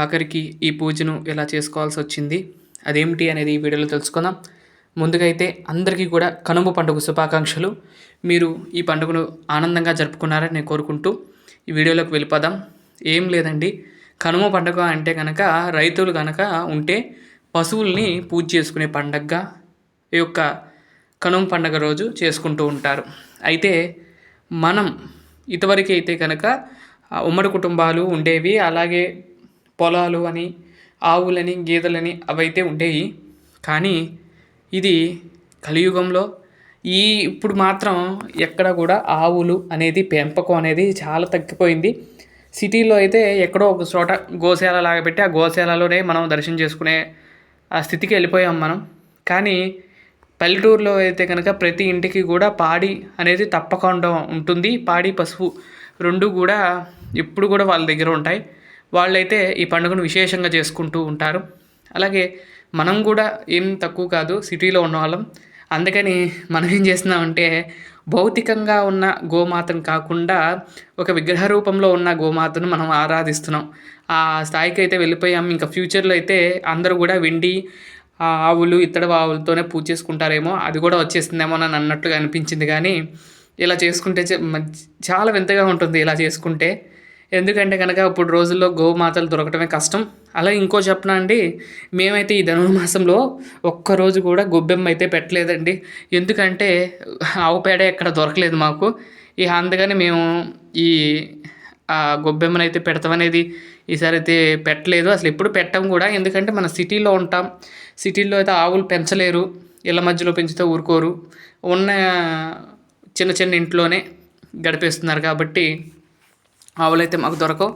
ఆఖరికి ఈ పూజను ఎలా చేసుకోవాల్సి వచ్చింది? అదేమిటి అనేది ఈ వీడియోలో తెలుసుకుందాం. ముందుగా అయితే అందరికీ కూడా కనుమ పండుగ శుభాకాంక్షలు. మీరు ఈ పండుగను ఆనందంగా జరుపుకున్నారని నేను కోరుకుంటూ ఈ వీడియోలోకి వెళ్ళిపోదాం. ఏం లేదండి. కనుమ పండుగ అంటే కనుక రైతులు కనుక ఉంటే పశువుల్ని పూజ చేసుకునే పండగగా ఈ యొక్క కనుమ పండగ రోజు చేసుకుంటూ ఉంటారు. అయితే మనం ఇదివరకు అయితే కనుక ఉమ్మడి కుటుంబాలు ఉండేవి. అలాగే పొలాలు అని ఆవులని గేదెలని అవైతే ఉండేవి కానీ ఇది కలియుగంలో ఈ ఇప్పుడు మాత్రం ఎక్కడ కూడా ఆవులు అనేది పెంపకం అనేది చాలా తగ్గిపోయింది. సిటీలో అయితే ఎక్కడో ఒక చోట గోశాల లాగా పెట్టి ఆ గోశాలలోనే మనం దర్శనం చేసుకునే ఆ స్థితికి వెళ్ళిపోయాం మనం. కానీ పల్లెటూరులో అయితే కనుక ప్రతి ఇంటికి కూడా పాడి అనేది తప్పకుండా ఉంటుంది. పాడి పసుపు రెండు కూడా ఎప్పుడు కూడా వాళ్ళ దగ్గర ఉంటాయి. వాళ్ళైతే ఈ పండుగను విశేషంగా చేసుకుంటూ ఉంటారు. అలాగే మనం కూడా ఏం తక్కువ కాదు సిటీలో ఉన్నవాళ్ళం. అందుకని మనం ఏం చేస్తున్నామంటే భౌతికంగా ఉన్న గోమాతను కాకుండా ఒక విగ్రహ రూపంలో ఉన్న గోమాతను మనం ఆరాధిస్తున్నాం. ఆ స్థాయికి అయితే వెళ్ళిపోయాం. ఇంకా ఫ్యూచర్లో అయితే అందరూ కూడా వెండి ఆవులు ఇత్తడి ఆవులతోనే పూజ చేసుకుంటారేమో అది కూడా వచ్చేస్తుందేమో అని అన్నట్టుగా అనిపించింది. కానీ ఇలా చేసుకుంటే చాలా వింతగా ఉంటుంది ఇలా చేసుకుంటే. ఎందుకంటే కనుక ఇప్పుడు రోజుల్లో గోమాతలు దొరకటమే కష్టం. అలా ఇంకో చెప్పనా అండి? మేమైతే ఈ ధనుర్మాసంలో ఒక్కరోజు కూడా గొబ్బెమ్మ అయితే పెట్టలేదండి. ఎందుకంటే ఆవు పేడ ఎక్కడ దొరకలేదు మాకు. ఇక అందుకని మేము ఈ గొబ్బెమ్మను అయితే పెడతామనేది ఈసారి అయితే పెట్టలేదు. అసలు ఎప్పుడు పెట్టం కూడా. ఎందుకంటే మన సిటీలో ఉంటాం. సిటీల్లో అయితే ఆవులు పెంచలేరు. ఇళ్ళ మధ్యలో పెంచితే ఊరుకోరు. ఉన్న చిన్న చిన్న ఇంట్లోనే గడిపేస్తున్నారు కాబట్టి ఆవులైతే మాకు దొరకవు.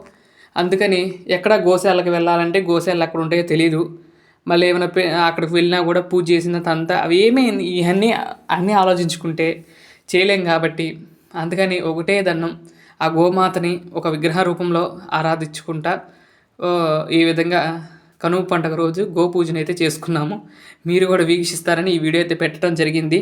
అందుకని ఎక్కడ గోశాలకు వెళ్ళాలంటే గోశాలలు ఎక్కడ ఉంటాయో తెలియదు మళ్ళీ ఏమైనా అక్కడికి వెళ్ళినా కూడా పూజ చేసినంత తంతా అవి ఏమీ ఇవన్నీ అన్నీ ఆలోచించుకుంటే చేయలేం కాబట్టి అందుకని ఒకటే దండం ఆ గోమాతని ఒక విగ్రహ రూపంలో ఆరాధించుకుంటా ఈ విధంగా కనుమ పండుగ రోజు గోపూజను అయితే చేసుకున్నాము. మీరు కూడా వీక్షిస్తారని ఈ వీడియో అయితే పెట్టడం జరిగింది.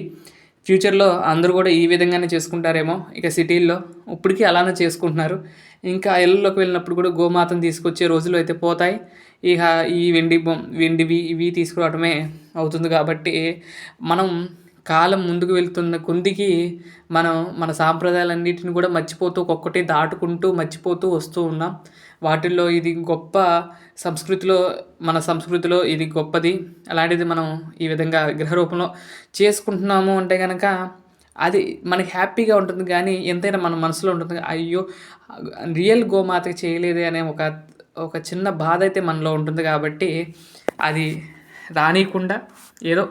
ఫ్యూచర్లో అందరూ కూడా ఈ విధంగానే చేసుకుంటారేమో. ఇక సిటీల్లో ఇప్పటికీ అలానే చేసుకుంటున్నారు. ఇంకా ఇళ్ళలోకి వెళ్ళినప్పుడు కూడా గోమాతను తీసుకొచ్చే రోజులు అయితే పోతాయి. ఇక ఈ వెండి బొమ్మ వెండివి ఇవి తీసుకురావడమే అవుతుంది కాబట్టి మనం కాలం ముందుకు వెళ్తున్న కొందికి మనం మన సాంప్రదాయాలన్నిటిని కూడా మర్చిపోతూ ఒక్కొక్కటి దాటుకుంటూ మర్చిపోతూ వస్తూ ఉన్నాం. వాటిల్లో ఇది గొప్ప సంస్కృతిలో మన సంస్కృతిలో ఇది గొప్పది. అలాంటిది మనం ఈ విధంగా విగ్రహ రూపంలో చేసుకుంటున్నాము అంటే కనుక అది మనకి హ్యాపీగా ఉంటుంది కానీ ఎంతైనా మన మనసులో ఉంటుంది అయ్యో రియల్ గోమాతకి చేయలేదే అనే ఒక ఒక చిన్న బాధ అయితే మనలో ఉంటుంది కాబట్టి అది రానియకుండా ఏదో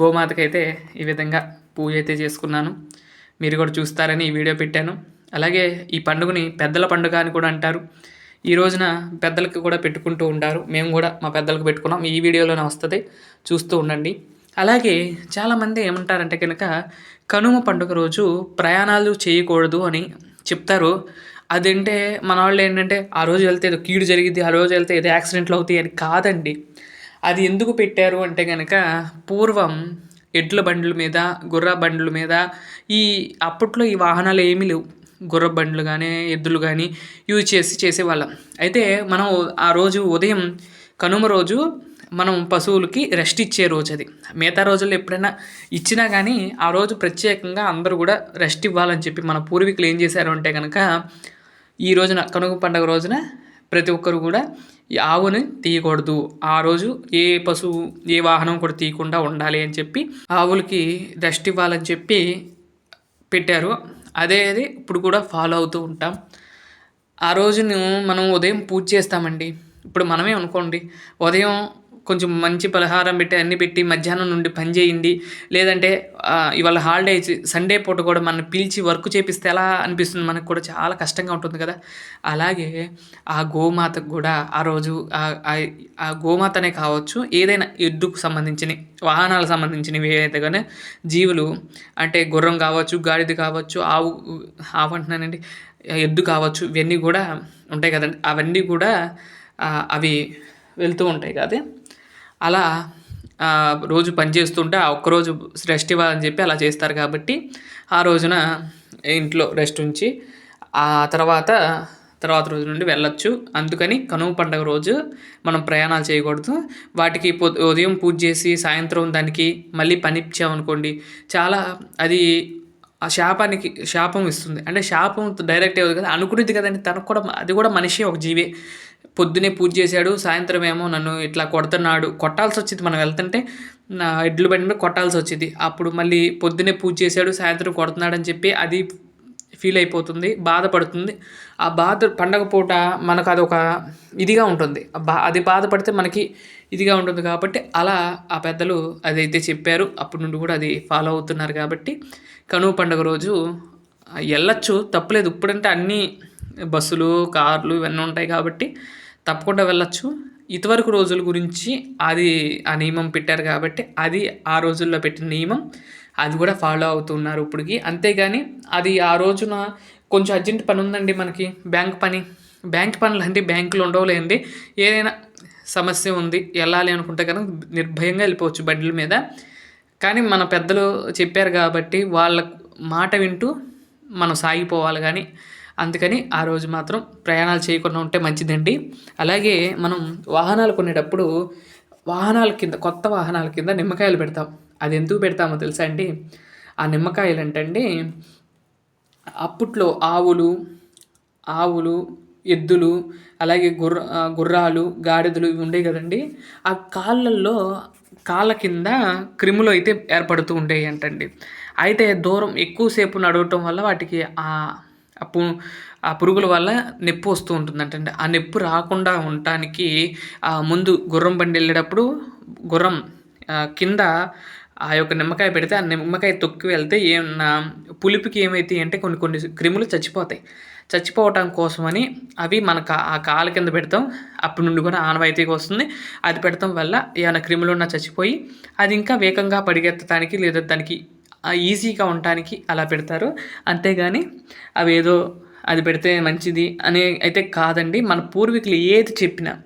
గోమాతకైతే ఈ విధంగా పూజ అయితే చేసుకున్నాను. మీరు కూడా చూస్తారని ఈ వీడియో పెట్టాను. అలాగే ఈ పండుగని పెద్దల పండుగ అని కూడా అంటారు. ఈ రోజున పెద్దలకు కూడా పెట్టుకుంటూ ఉంటారు మేము కూడా మా పెద్దలకు పెట్టుకున్నాం. ఈ వీడియోలోనే వస్తుంది. చూస్తూ ఉండండి. అలాగే చాలామంది ఏమంటారంటే కనుక కనుమ పండుగ రోజు ప్రయాణాలు చేయకూడదు అని చెప్తారు. అదంటే మన వాళ్ళు ఏంటంటే ఆ రోజు వెళ్తే ఏదో కీడు జరిగింది ఆ రోజు వెళ్తే ఏదో యాక్సిడెంట్లు అవుతాయి అని కాదండి. అది ఎందుకు పెట్టారు అంటే కనుక పూర్వం ఎడ్ల బండ్ల మీద గుర్ర బండ్ల మీద ఈ అప్పట్లో ఈ వాహనాలు ఏమీ లేవు. గుర్ర బండ్లు కానీ ఎద్దులు కానీ యూజ్ చేసి చేసేవాళ్ళం. అయితే మనం ఆ రోజు ఉదయం కనుమ రోజు మనం పశువులకి రెస్ట్ ఇచ్చే రోజు అది. మిగతా రోజుల్లో ఎప్పుడైనా ఇచ్చినా కానీ ఆ రోజు ప్రత్యేకంగా అందరూ కూడా రెస్ట్ ఇవ్వాలని చెప్పి మన పూర్వీకులు ఏం చేశారు అంటే కనుక ఈ రోజున కనుమ పండుగ రోజున ప్రతి ఒక్కరు కూడా ఈ ఆవుని తీయకూడదు. ఆ రోజు ఏ పశువు ఏ వాహనం కూడా తీయకుండా ఉండాలి అని చెప్పి ఆవులకి రెస్ట్ ఇవ్వాలని చెప్పి పెట్టారు. అదే అది ఇప్పుడు కూడా ఫాలో అవుతూ ఉంటాం. ఆ రోజును మనం ఉదయం పూజ చేస్తామండి. ఇప్పుడు మనమే అనుకోండి ఉదయం కొంచెం మంచి పలహారం పెట్టి అన్ని పెట్టి మధ్యాహ్నం నుండి పని చేయండి. లేదంటే ఇవాళ హాలిడే సండే పూట కూడా మనం పిలిచి వర్క్ చేపిస్తే ఎలా అనిపిస్తుంది? మనకు కూడా చాలా కష్టంగా ఉంటుంది కదా. అలాగే ఆ గోమాతకు కూడా ఆ రోజు ఆ- ఆ- గోమాతనే కావచ్చు ఏదైనా ఎద్దుకు సంబంధించిన వాహనాలకు సంబంధించినవి ఏదైతే కానీ జీవులు అంటే గుర్రం కావచ్చు గాడిద కావచ్చు ఆవు ఆవు అంటున్నానండి ఎద్దు కావచ్చు ఇవన్నీ కూడా ఉంటాయి కదండి. అవన్నీ కూడా అవి వెళ్తూ ఉంటాయి కదా. అలా రోజు పని చేస్తుంటే ఆ ఒక్కరోజు రెస్ట్ ఇవ్వాలని చెప్పి అలా చేస్తారు కాబట్టి ఆ రోజున ఇంట్లో రెస్ట్ ఉంచి ఆ తర్వాత తర్వాత రోజు నుండి వెళ్ళొచ్చు. అందుకని కనుమ పండుగ రోజు మనం ప్రయాణాలు చేయకూడదు. వాటికి ఉదయం పూజ చేసి సాయంత్రం దానికి మళ్ళీ పని ఇచ్చామనుకోండి చాలా అది ఆ శాపానికి శాపం ఇస్తుంది. అంటే శాపం డైరెక్ట్ అవ్వదు కదా అనుకునేది కదండి. తనకు కూడా అది కూడా మనిషి ఒక జీవే. పొద్దునే పూజ చేశాడు సాయంత్రం ఏమో నన్ను ఇట్లా కొడుతున్నాడు. కొట్టాల్సి వచ్చింది మనం వెళ్తుంటే నా ఎడ్లు బండి మీద కొట్టాల్సి వచ్చింది అప్పుడు మళ్ళీ పొద్దునే పూజ చేశాడు సాయంత్రం కొడుతున్నాడు అని చెప్పి అది ఫీల్ అయిపోతుంది బాధపడుతుంది. ఆ బాధ పండగ పూట మనకు అదొక ఇదిగా ఉంటుంది. బా అది బాధపడితే మనకి ఇదిగా ఉంటుంది కాబట్టి అలా ఆ పెద్దలు అదైతే చెప్పారు. అప్పటి నుండి కూడా అది ఫాలో అవుతున్నారు కాబట్టి కనుమ పండుగ రోజు వెళ్ళచ్చు తప్పలేదు. ఇప్పుడంటే అన్నీ బస్సులు కార్లు ఇవన్నీ ఉంటాయి కాబట్టి తప్పకుండా వెళ్ళచ్చు. ఇదివరకు రోజుల గురించి అది ఆ నియమం పెట్టారు కాబట్టి అది ఆ రోజుల్లో పెట్టిన నియమం. అది కూడా ఫాలో అవుతున్నారు ఇప్పటికి. అంతేగాని అది ఆ రోజున కొంచెం అర్జెంట్ పని ఉందండి మనకి. బ్యాంక్ పని. బ్యాంక్ పనులు అంటే బ్యాంకులు ఉండవులేండి. ఏదైనా సమస్య ఉంది వెళ్ళాలి అనుకుంటే కనుక నిర్భయంగా వెళ్ళిపోవచ్చు బండ్ల మీద. కానీ మన పెద్దలు చెప్పారు కాబట్టి వాళ్ళ మాట వింటూ మనం సాగిపోవాలి కానీ అందుకని ఆ రోజు మాత్రం ప్రయాణాలు చేయకుండా ఉంటే మంచిదండి. అలాగే మనం వాహనాలు కొనేటప్పుడు వాహనాల కింద కొత్త వాహనాల కింద నిమ్మకాయలు పెడతాం. అది ఎందుకు పెడతామో తెలుసా అండి? ఆ నిమ్మకాయలు ఏంటండి అప్పట్లో ఆవులు ఆవులు ఎద్దులు అలాగే గుర్ర గుర్రాలు గాడిదలు ఇవి ఉండేవి కదండి. ఆ కాళ్ళల్లో కాళ్ళ కింద క్రిములు అయితే ఏర్పడుతూ ఉండేవి అంటండి అయితే దూరం ఎక్కువసేపు నడవటం వల్ల వాటికి ఆ ఆ పురుగుల వల్ల నొప్పి వస్తూ ఉంటుందంటండి ఆ నొప్పి రాకుండా ఉండటానికి ముందు గుర్రం బండి వెళ్ళేటప్పుడు గుర్రం కింద ఆ యొక్క నిమ్మకాయ పెడితే ఆ నిమ్మకాయ తొక్కి వెళ్తే ఏమన్నా పులిపికి ఏమైతాయి అంటే కొన్ని కొన్ని క్రిములు చచ్చిపోతాయి. చచ్చిపోవటం కోసమని అవి మన కా ఆ కాలు కింద పెడతాం. అప్పటి నుండి కూడా ఆనవాయితీగా వస్తుంది. అది పెడతాం వల్ల ఏమైనా క్రిములు ఉన్నా చచ్చిపోయి అది ఇంకా వేగంగా పరిగెత్తడానికి లేదా దానికి ఈజీగా ఉండటానికి అలా పెడతారు. అంతేగాని అవి ఏదో అది పెడితే మంచిది అని అయితే కాదండి. మన పూర్వీకులు ఏది చెప్పినా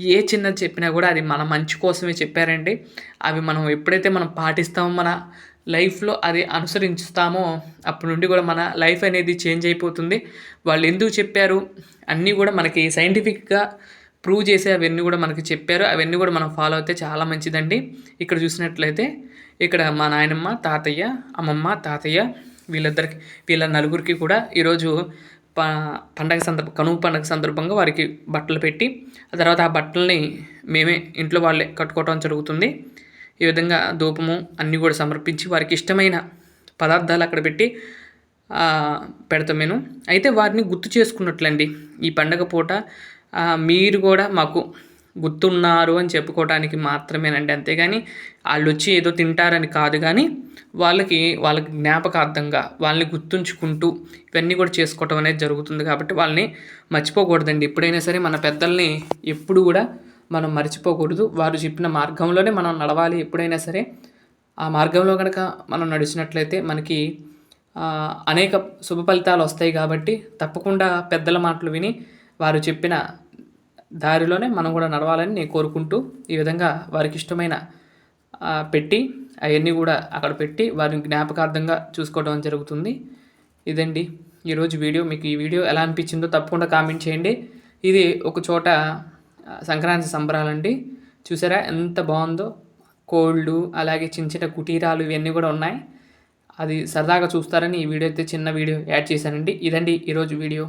ఏ చిన్నది చెప్పినా కూడా అది మన మంచి కోసమే చెప్పారండి. అవి మనం ఎప్పుడైతే మనం పాటిస్తామో మన లైఫ్లో అది అనుసరిస్తామో అప్పటి నుండి కూడా మన లైఫ్ అనేది చేంజ్ అయిపోతుంది. వాళ్ళు ఎందుకు చెప్పారు? అన్నీ కూడా మనకి సైంటిఫిక్గా ప్రూవ్ చేసే అవన్నీ కూడా మనకి చెప్పారు. అవన్నీ కూడా మనం ఫాలో అయితే చాలా మంచిదండి. ఇక్కడ చూసినట్లయితే ఇక్కడ మా నాయనమ్మ తాతయ్య అమ్మమ్మ తాతయ్య వీళ్ళిద్దరికి వీళ్ళ నలుగురికి కూడా ఈరోజు ప పండగ సందర్భ కనుమ పండగ సందర్భంగా వారికి బట్టలు పెట్టి ఆ తర్వాత ఆ బట్టల్ని మేమే ఇంట్లో వాళ్ళే కట్టుకోవటం జరుగుతుంది. ఈ విధంగా ధూపము అన్నీ కూడా సమర్పించి వారికి ఇష్టమైన పదార్థాలు అక్కడ పెట్టి పెడతాం నేను అయితే వారిని గుర్తు చేసుకున్నట్లండి ఈ పండగ పూట మీరు కూడా మాకు గుర్తున్నారు అని చెప్పుకోవడానికి మాత్రమేనండి. అంతేగాని వాళ్ళు వచ్చి ఏదో తింటారని కాదు కానీ వాళ్ళకి వాళ్ళకి జ్ఞాపకార్థంగా వాళ్ళని గుర్తుంచుకుంటూ ఇవన్నీ కూడా చేసుకోవటం అనేది జరుగుతుంది కాబట్టి వాళ్ళని మర్చిపోకూడదండి. ఎప్పుడైనా సరే మన పెద్దల్ని ఎప్పుడు కూడా మనం మర్చిపోకూడదు. వారు చెప్పిన మార్గంలోనే మనం నడవాలి. ఎప్పుడైనా సరే ఆ మార్గంలో కనుక మనం నడిచినట్లయితే మనకి అనేక శుభ ఫలితాలు వస్తాయి కాబట్టి తప్పకుండా పెద్దల మాటలు విని వారు చెప్పిన దారిలోనే మనం కూడా నడవాలని నేను కోరుకుంటూ ఈ విధంగా వారికి ఇష్టమైన పెట్టి అవన్నీ కూడా అక్కడ పెట్టి వారిని జ్ఞాపకార్థంగా చూసుకోవడం జరుగుతుంది. ఇదండి ఈరోజు వీడియో. మీకు ఈ వీడియో ఎలా అనిపించిందో తప్పకుండా కామెంట్ చేయండి. ఇది ఒక చోట సంక్రాంతి సంబరాలండి. చూసారా ఎంత బాగుందో? కోళ్ళు అలాగే చిన్న చిన్న కుటీరాలు ఇవన్నీ కూడా ఉన్నాయి. అది సరదాగా చూస్తారని ఈ వీడియో అయితే చిన్న వీడియో యాడ్ చేశానండి. ఇదండి ఈరోజు వీడియో.